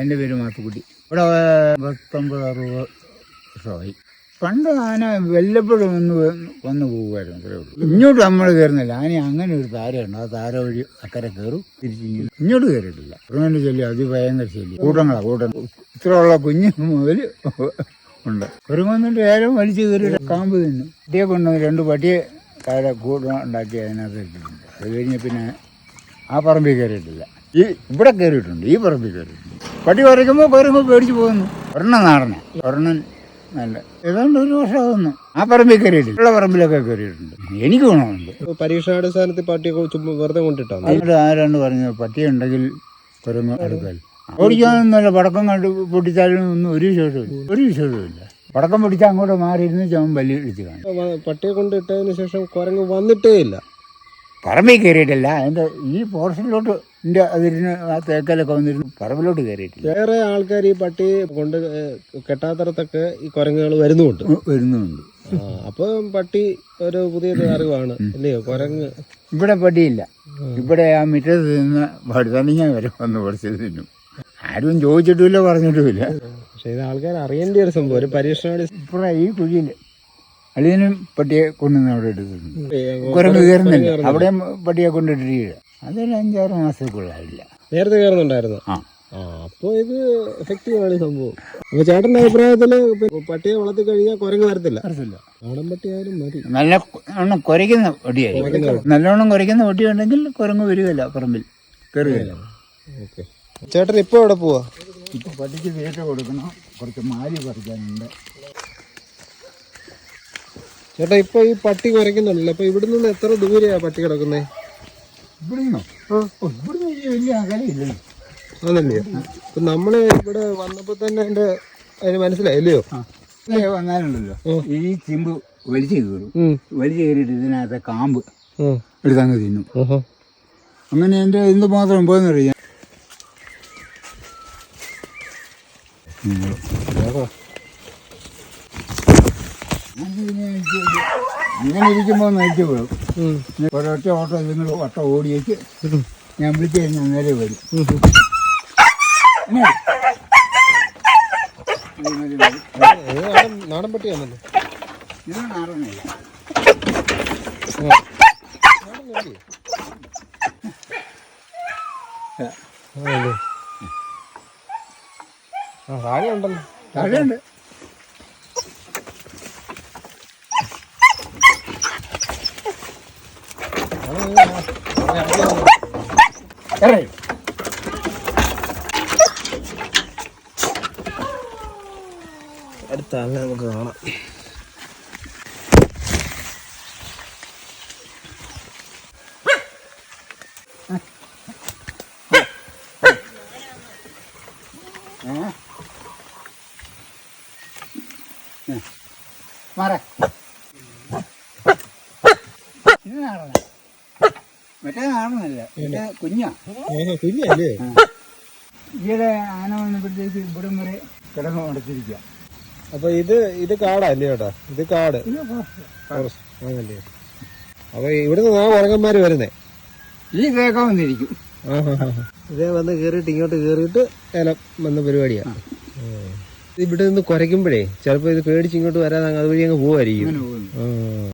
എന്റെ പേര് മാത്തുക്കുട്ടി. ഇവിടെ പത്തൊമ്പത് അറുപത് വർഷമായി. പണ്ട് ആന വല്ലപ്പോഴും ഒന്ന് വന്ന് പോകുമായിരുന്നു അത്രേ ഉള്ളൂ. ഇങ്ങോട്ട് നമ്മൾ കയറുന്നില്ല. ആന അങ്ങനെ ഒരു താരമുണ്ട് ആ താര വഴി അക്കരെ കയറും തിരിച്ച് ഇങ്ങോട്ട് കയറിയിട്ടില്ല. കുറുങ്ങന്റെ ചൊല്ലി അതിഭയങ്കര ശല്യം. കൂട്ടങ്ങളാ കൂട്ടം ഇത്രയുള്ള കുഞ്ഞ് മുതൽ ഉണ്ട്. കുറുങ്ങൊന്നിട്ട് ഏരം വലിച്ചു കയറി കാമ്പ് തിന്നു. പട്ടിയെ കൊണ്ടുവന്ന് രണ്ട് പട്ടിയെ താഴെ കൂട്ടം ഉണ്ടാക്കി അതിനകത്ത് ഇട്ടിട്ടുണ്ട്. അത് കഴിഞ്ഞ് പിന്നെ ആ പറമ്പിൽ കയറിയിട്ടില്ല. ഈ ഇവിടെ കയറിയിട്ടുണ്ട്. ഈ പറമ്പിൽ കയറിയിട്ടുണ്ട്. പട്ടി വരയ്ക്കുമ്പോൾ കയറുമ്പോൾ പേടിച്ചു പോകുന്നു. ഒരെണ്ണം നാടന. ഒരെണ്ണം നല്ല. ഏതാണ്ട് ഒരു വർഷം ആകുന്നു ആ പറമ്പിൽ കയറിയിട്ടില്ല. ഉള്ള പറമ്പിലൊക്കെ കയറിയിട്ടുണ്ട്. എനിക്ക് ഗുണമുണ്ട്. പരീക്ഷണാടിസ്ഥാനത്തിൽ പട്ടിയൊക്കെ ചുമ്മാ വെറുതെ കൊണ്ടിട്ടാണ്? അതിനോട് ആരാണ്ട് പറഞ്ഞു പട്ടി ഉണ്ടെങ്കിൽ കുരങ്ങ് എടുക്കൽ. ഓടിക്കാനൊന്നുമല്ല പടക്കം കണ്ട് പൊട്ടിച്ചാലും ഒന്നും ഒരു വിശേഷമില്ല ഒരു വിശേഷമില്ല പടക്കം പൊട്ടിച്ചാൽ അങ്ങോട്ട് മാറിയിരുന്ന് ചവൻ വലിയ ഇടിച്ച് കാണും. പട്ടിയെ കൊണ്ടിട്ടതിന് ശേഷം കുരങ്ങ് വന്നിട്ടേ ഇല്ല പറമ്പിൽ കയറിയിട്ടില്ല. അതിന്റെ ഈ പോർഷനിലോട്ട് എന്റെ അതിന് ആ തേക്കലൊക്കെ വന്നിരുന്നു. പറമ്പിലോട്ട് കയറിയിട്ടില്ല. വേറെ ആൾക്കാർ ഈ പട്ടി കൊണ്ട് കെട്ടാത്തടത്തൊക്കെ ഈ കുരങ്ങുകൾ വരുന്നുണ്ട് വരുന്നുണ്ട് അപ്പോൾ അപ്പൊ പട്ടി ഒരു പുതിയ അറിവാണ് അല്ലയോ കുരങ്ങ്. ഇവിടെ പട്ടിയില്ല. ഇവിടെ ആ മുറ്റത്ത് നിന്ന് പടുതണിഞ്ഞ വരെ വന്ന് പഠിച്ചത് തിന്നും. ആരും ചോദിച്ചിട്ടുമില്ല പറഞ്ഞിട്ടുമില്ല. പക്ഷേ ഇത് ആൾക്കാർ അറിയേണ്ട ഒരു സംഭവം ഒരു പരീക്ഷണ ഇവിടെ ഈ കുഴിയിൽ അളിയനും പട്ടിയെ കൊണ്ടുവന്ന് അവിടെ എടുക്കുന്നുണ്ട് കുരങ്ങ് കയറുന്നില്ല അവിടെയും പട്ടിയെ കൊണ്ടിട്ടിരിക്കുക അതൊരു അഞ്ചാറ് മാസത്തേക്കുള്ള നേരത്തെ കയറുന്നുണ്ടായിരുന്നു. ആ. അപ്പോ അപ്പോൾ ഇത് എഫക്റ്റീവാണ് ഈ സംഭവം. അപ്പൊ ചേട്ടന്റെ അഭിപ്രായത്തിൽ ഇപ്പൊ പട്ടിയെ വളർത്തി കഴിഞ്ഞാൽ കുരങ്ങ് വരത്തില്ല. നാടൻ പട്ടിയായാലും മതി. നല്ല എണ്ണം കുരയ്ക്കുന്ന പട്ടിയായിരിക്കും. നല്ലോണം കുരയ്ക്കുന്ന പട്ടി ഉണ്ടെങ്കിൽ കുരങ്ങ് വരികയില്ല പറമ്പിൽ. കയറുകയില്ല. ഓക്കെ. ചേട്ടൻ ഇപ്പൊ എവിടെ പോവാ? ഇപ്പൊ പട്ടിക്ക് തീറ്റ കൊടുക്കണം. കുറച്ച് മാലി പറിക്കാനുണ്ട്. ചേട്ടാ ഇപ്പൊ ഈ പട്ടി കുരയ്ക്കുന്നുണ്ടല്ലോ അപ്പൊ ഇവിടെ നിന്ന് എത്ര ദൂരെയാ പട്ടി കിടക്കുന്നേ? അതല്ലേ അപ്പൊ നമ്മൾ ഇവിടെ വന്നപ്പോ തന്നെ എന്റെ അതിന് മനസ്സിലായില്ലയോ വന്നാലുണ്ടല്ലോ. ഈ ചിമ്പ് വലിച്ചു കയറും. വലിച്ചു കയറിയിട്ട് ഇതിനകത്തെ കാമ്പ് എടുക്കാൻ എടുത്തങ്ങ് തിന്നും. അങ്ങനെ എന്റെ എന്ത് മാത്രം പോയെന്നറിയാം അങ്ങനെ ഇരിക്കുമ്പോൾ നയിച്ചു പോകും. ഒരൊറ്റ ഓട്ടോ നിങ്ങൾ വട്ടം ഓടിയേക്ക് ഞാൻ വിളിച്ചു കഴിഞ്ഞാൽ നേരെ വരും. നാടൻ പട്ടിയാണല്ലോ ഇത് നാടനല്ല താഴെ ഉണ്ടല്ലോ. താഴെയുണ്ട്. അടുത്ത ആളിനെ നമുക്ക് കാണാം. മാറേ. ഇത് നാടന മറ്റേ ആണെന്നല്ല മറ്റേ കുഞ്ഞാ. കുഞ്ഞല്ലേ? ഈയിടെ ആന വന്നപ്പോഴത്തേക്ക് ഇവിടം വരെ കിടന്നു നടത്തിരിക്കുക അപ്പൊ ഇത് ഇത് കാടല്ലേ ചേട്ടാ? ഇത് കാട്. ആണല്ലേ? അപ്പൊ ഇവിടുന്ന് ആ ഉറങ്ങന്മാര് വരുന്നേ. ഈ വേഗം വന്നിരിക്കും. ഇതേ വന്ന് കേറിയിട്ട് ഇങ്ങോട്ട് കേറിയിട്ട് ഏലം വന്ന പരിപാടിയാ. ഇവിടെ നിന്ന് കുരയ്ക്കുമ്പോഴേ ചിലപ്പോ ഇത് പേടിച്ച് ഇങ്ങോട്ട് വരാതെ അതുവഴി അങ്ങ് പോവായിരിക്കും.